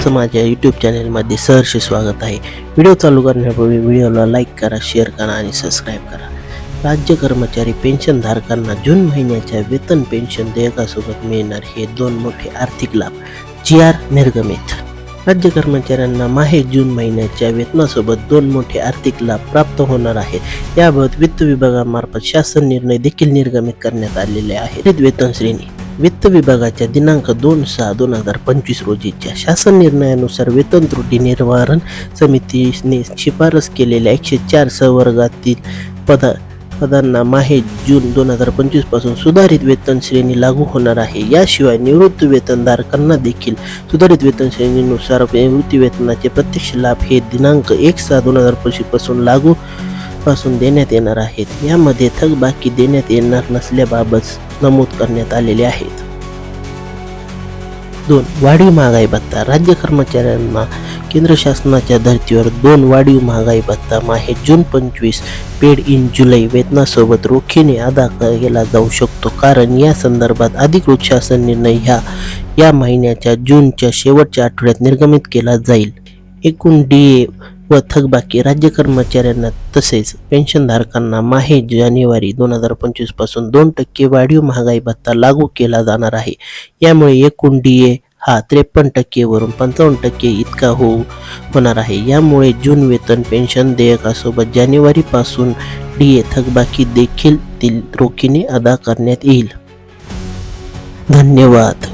तुमचं माझ्या यूट्यूब चॅनलमध्ये सहर्ष स्वागत आहे. व्हिडिओ चालू करण्यापूर्वी व्हिडिओला लाईक करा शेअर करा आणि सबस्क्राईब करा. राज्य कर्मचारी पेन्शनधारकांना जून महिन्याच्या वेतन पेन्शन देयकासोबत मिळणार हे दोन मोठे आर्थिक लाभ. जी आर निर्गमित. राज्य कर्मचाऱ्यांना माहे जून महिन्याच्या वेतनासोबत दोन मोठे आर्थिक लाभ प्राप्त होणार आहेत. याबाबत वित्त विभागामार्फत शासन निर्णय देखील निर्गमित करण्यात आलेले आहेत. वेतन श्रेणी. वित्त विभागाच्या दिनांक दोन सहा दोन हजार पंचवीस रोजीच्या शासन निर्णयानुसार वेतन त्रुटी निर्वारण समितीने शिफारस केलेल्या एकशे चार संवर्गातील पदा पदांना माहे जून दोन हजार पंचवीसपासून सुधारित वेतन श्रेणी लागू होणार आहे. याशिवाय निवृत्ती वेतनधारकांना देखील सुधारित वेतन श्रेणीनुसार निवृत्ती वेतनाचे प्रत्यक्ष लाभ हे दिनांक एक सहा दोन हजार पंचवीसपासून लागू पासून देण्यात येणार आहेत. यामध्ये थकबाकी देण्यात येणार नसल्याबाबत नमूद करण्यात आलेले आहेत. दोन वाढीव महागाई भत्ता. राज्य कर्मचाऱ्यांना केंद्र शासनाच्या धर्तीवर दोन वाढीव महागाई भत्ता. माहे जून पंचवीस पेड इन जुलै वेतनासोबत रोखीने अदा केला जाऊ शकतो. कारण या संदर्भात अधिकृत शासन निर्णय ह्या या महिन्याच्या जूनच्या शेवटच्या आठवड्यात निर्गमित केला जाईल. एकूण डी ए व थकबाकी राज्य कर्मचाऱ्यांना तसेच पेन्शनधारकांना माहे जानेवारी दोन हजार पंचवीसपासून दोन टक्के वाढीव महागाई भत्ता लागू केला जाणार आहे. यामुळे एकूण डी ए हा त्रेपन्न टक्केवरून पंचावन्न टक्के इतका होऊ होणार आहे. यामुळे जून वेतन पेन्शन देयकासोबत जानेवारीपासून डी ए थकबाकी देखील रोखीने अदा करण्यात येईल. धन्यवाद.